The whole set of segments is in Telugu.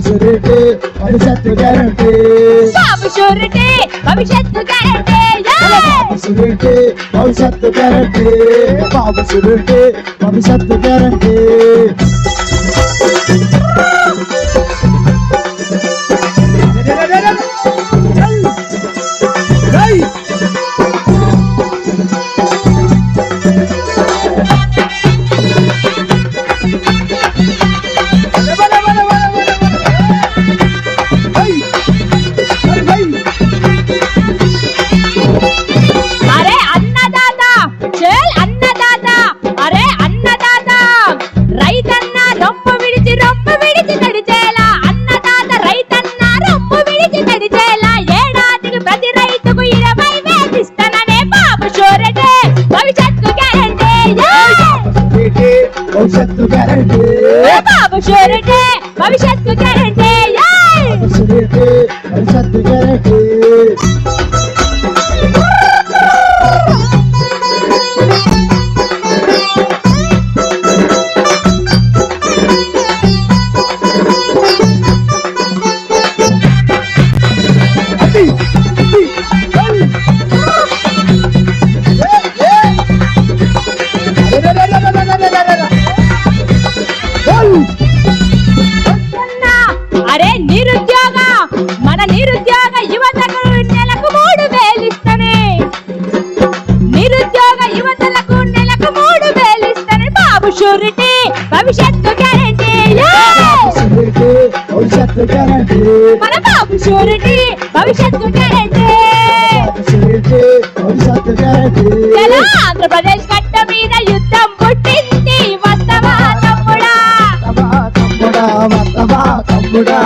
సురేటి భవిష్యత్తు గ్యారంటీ. బాబు షూరిటీ భవిష్యత్తు గ్యారంటీ. బాబు సురేటి భవిష్యత్తు గ్యారంటీ. బాబు సురేటి భవిష్యత్తు గ్యారంటీ. భవిష్యత్తు గ్యారంటీ. బాబు షూరిటీ? భవిష్యత్తు గ్యారంటీ. భవిష్యత్తు గ్యారంటీ. మన బాబు షూరిటీ భవిష్యత్తు గ్యారంటీ బాబు ఆంధ్రప్రదేశ్ కట్ట మీద యుద్ధం పుట్టింది. వస్తవా తమ్ముడా తమ్ముడా వస్తవా తమ్ముడా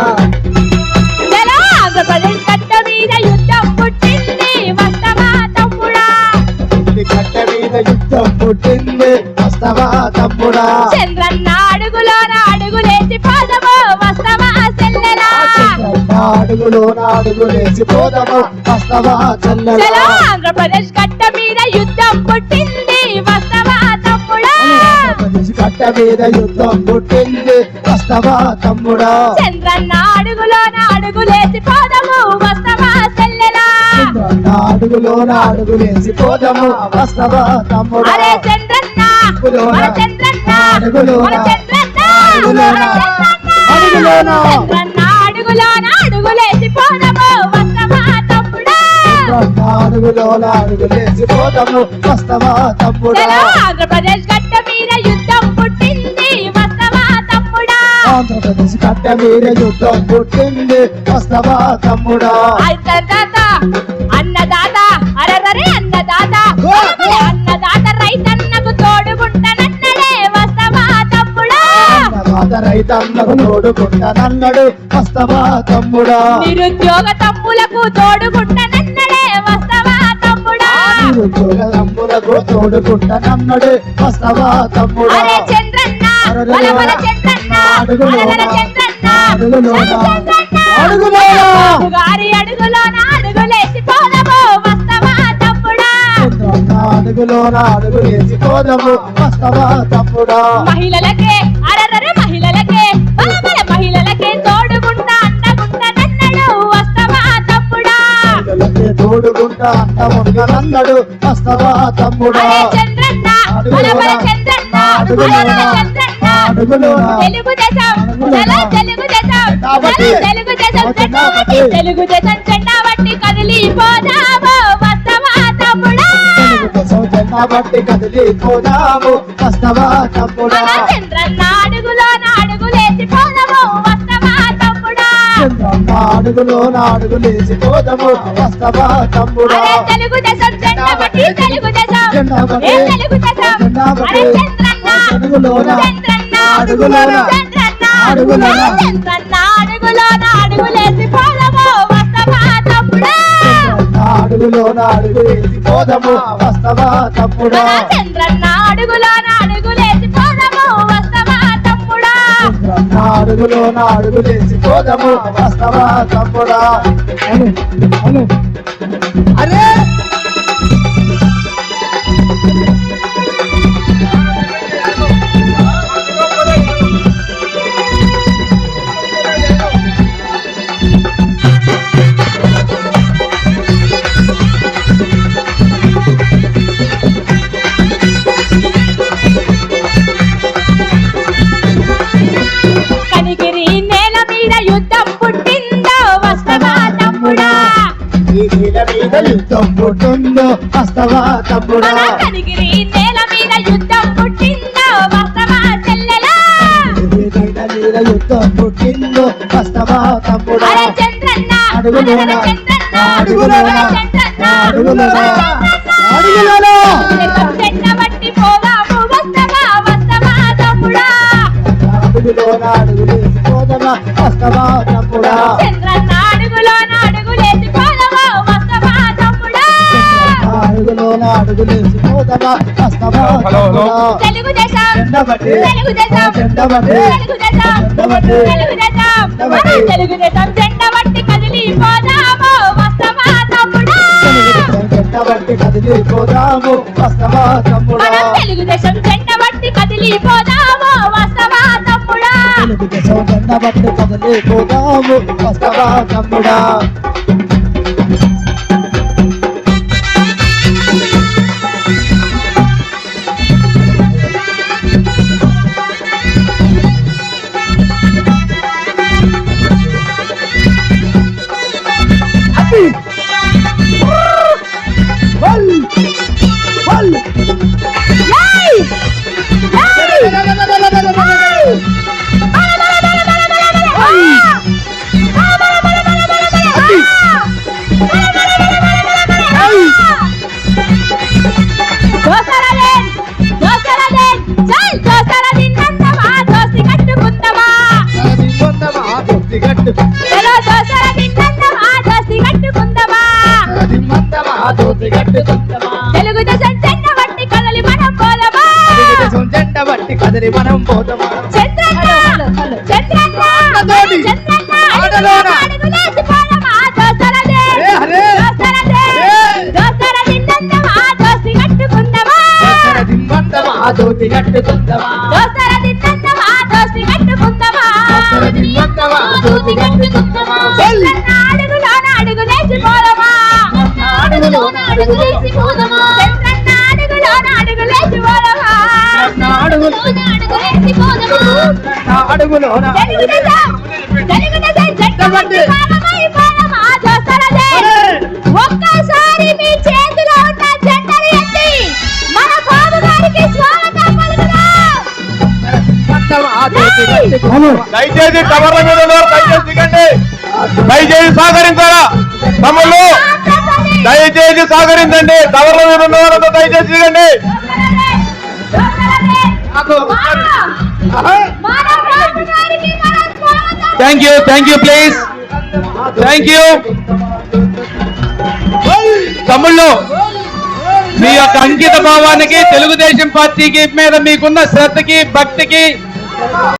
చలో ఆంధ్రప్రదేశ్ కట్ట మీద యుద్ధం పుట్టింది. వస్తవా తమ్ముడా కట్ట మీద యుద్ధం పుట్టింది వస్తవా తమ్ముడా చంద్రన్న అడుగులోన అడుగులో అడుగులేసి పోదము? వస్తవా ఆంధ్రప్రదేశ్ కట్ట మీద యుద్ధం పుట్టింది. వస్తవా తమ్ముడా? మీద యుద్ధం పుట్టింది. వస్తవా తమ్ముడా? చంద్రన్న అడుగులోన అడుగులేసి పాదము. వస్తవా చెల్లెలా? అడుగులో అడుగులేసి పోదము. వస్తవా తమ్ముడా? అరే చంద్రన్న చంద్రన్న అడుగులోన, చంద్రన్న అడుగులోన, అడుగులోన. అడుగులోన అడుగులేసి పోదము వస్తవా తమ్ముడా? అడుగులో అడుగులేసి పోదము తమ్ముడా? ఆంధ్రప్రదేశ్ గడ్డ మీద యుద్ధం పుట్టింది తమ్ముడా? ఆంధ్రప్రదేశ్ కట్ట మీద యుద్ధం పుట్టింది వస్తవా తమ్ముడా? అన్నదాత రైతన్నకు తోడుకుంటానన్నాడు వస్తవా తమ్ముడా? నిరుద్యోగ తమ్ములకు తోడుగుంటనన్నడే వస్తవా తమ్ముడా? నిరుద్యోగ తమ్ములకు తోడుకుంటానన్నాడు వస్తవా తమ్ముడా? చంద్రన్న చంద్రన్న అడుగులోన, అడుగులోన. గారి అడుగులోన అడుగులేసి పోదము వస్తవా తమ్ముడా? అడుగులో అడుగులేసి పోదము వస్తవా తమ్ముడా? మహిళలకే దేశం జెండా బట్టి కదిలి పోదాము వస్తవా తమ్ముడా. తెలుగుదేశం అడుగులో అడుగులేసి పోదాము వస్తవా తమ్ముడా? తెలుగు దేశం జెండా తెలుగు దేశం. తెలుగు దేశం? వస్తవా తమ్ముడా? అడుగులో అడుగులేసి పోదాము వస్తవా తమ్ముడా? చంద్రన్న. చంద్రన్న అడుగులో అడుగులేసి పోదాము వస్తవా తమ్ముడా అను, అను. అరే యుద్ధం పుట్టిందో వస్తవా తమ్ముడా? నేల మీద యుద్ధం పుట్టిందో వస్తవా చెల్లెలా? యుద్ధం పుట్టిందో వస్తవా తమ్ముడా? అడుగులోన? వస్తవా తమ్ముడా? అడుగులేసి పోదమా వస్తవా హలో, తెలుగుదేశం తెలుగుదేశం తెలుగుదేశం చెండబట్టి తెలుగుదేశం కదిలి పోదాము వస్తవా తమ్ముడా తెలుగుదేశం చెండబట్టి కదిలి పోదాము వస్తవా తమ్ముడా తెలుగుదేశం జెండ బట్టి కదిలి పోదాము వస్తవా తమ్ముడా తెలుగుదేశం చెండబట్టి కదిలి పోదాము వస్తవా తమ్ముడా? ఏ. దోసర తిన్నంతమా దోసి కట్టుకుందమా? తుందమా దోసర దోసి కట్టుకుందమా? తుందమా అడుగులోన పోదమా? అడుగులోన అడుగులేసి పోదమా. దోసరదే ఒక్కసారి మీ చేతిలో ఉన్న జెండలు ఎత్తి మన బాబు గారికి స్వాగతం పలుకుదాం మందమా దొత్తిగట్టు తుందమా. దయచేసి టవర్ల మీద దయచేసి దిగండి దయచేసి సహకరించాలా తమ్ముళ్ళు దయచేసి సహకరించండి. టవర్ల మీద ఉన్న వాళ్ళంతా దయచేసి దిగండి thank you thank you please thank you తమ్ముళ్ళు మీ యొక్క అంకిత భావానికి తెలుగుదేశం పార్టీకి మీద మీకున్న శ్రద్ధకి భక్తికి